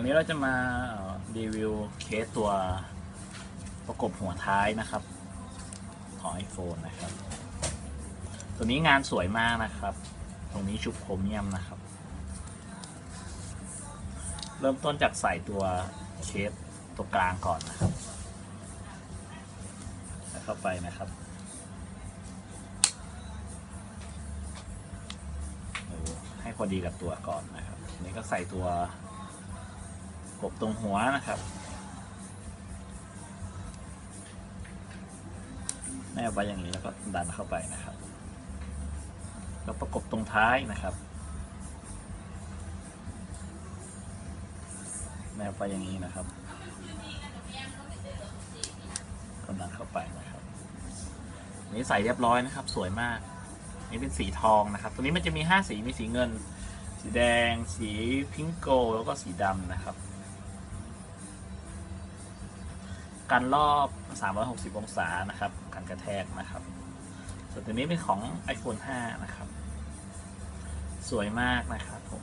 วันนี้เราจะมาออรีวิวเคสตัวประกบหัวท้ายนะครับ ของ iPhone นะครับ ตัวนี้งานสวยมากนะครับ ตรงนี้ชุบโครเมียมนะครับ เริ่มต้นจากใส่ตัวเคสตัวกลางก่อนนะครับใส่เข้าไปนะครับให้พอดีกับตัวก่อนนะครับนี้ก็ใส่ตัว กบตรงหัวนะครับ แนบไว้อย่างนี้แล้วก็ดันเข้าไปนะครับ แล้วประกบตรงท้ายนะครับ แนบไปอย่างนี้นะครับก็ดันเข้าไปนะครับนนี้ใส่เรียบร้อยนะครับ สวยมาก นี่เป็นสีทองนะครับ ตัวนี้มันจะมี 5 สี มีสีเงิน สีแดง สีพิงโก แล้วก็สีดำนะครับ กันรอบ 360 องศานะครับกันกระแทกนะครับ ส่วนตัวนี้เป็นของ iPhone 5 นะครับ สวยมากนะครับผม